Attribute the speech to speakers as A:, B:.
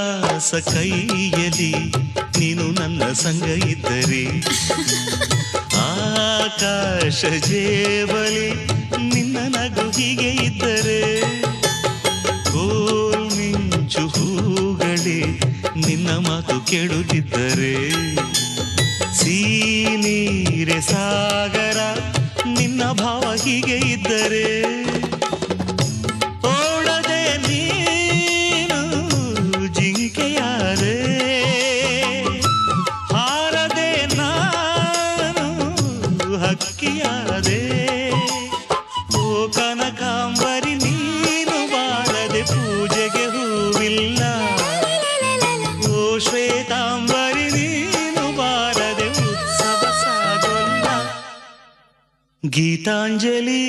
A: ವಿಳಾಸ ಕೈಯಲ್ಲಿ ನೀನು ನನ್ನ ಸಂಗ ಇದ್ದರೆ. ಆಕಾಶ ಜೇಬಲಿ ನಿನ್ನ ನಗು ಹೀಗೆ ಇದ್ದರೆ. ಕೋಲ್ ಮಿಂಚು ನಿನ್ನ ಮಾತು ಕೇಳುತ್ತಿದ್ದರೆ. ಸೀನೀರೆ ಸಾಗರ ನಿನ್ನ ಭಾವ ಹೀಗೆ ಇದ್ದರೆ. ಹಕ್ಕಿಯಾದೆ ಓ ಕನಕಾಂಬರಿ ನೀನು ಬಾರದೆ ಪೂಜೆಗೆ ಹೂವಿಲ್ಲ. ಓ ಶ್ವೇತಾಂಬರಿ ನೀನು ಬಾರದೆ ಉತ್ಸವ ಸಾಗೋಲ್ಲ. ಗೀತಾಂಜಲಿ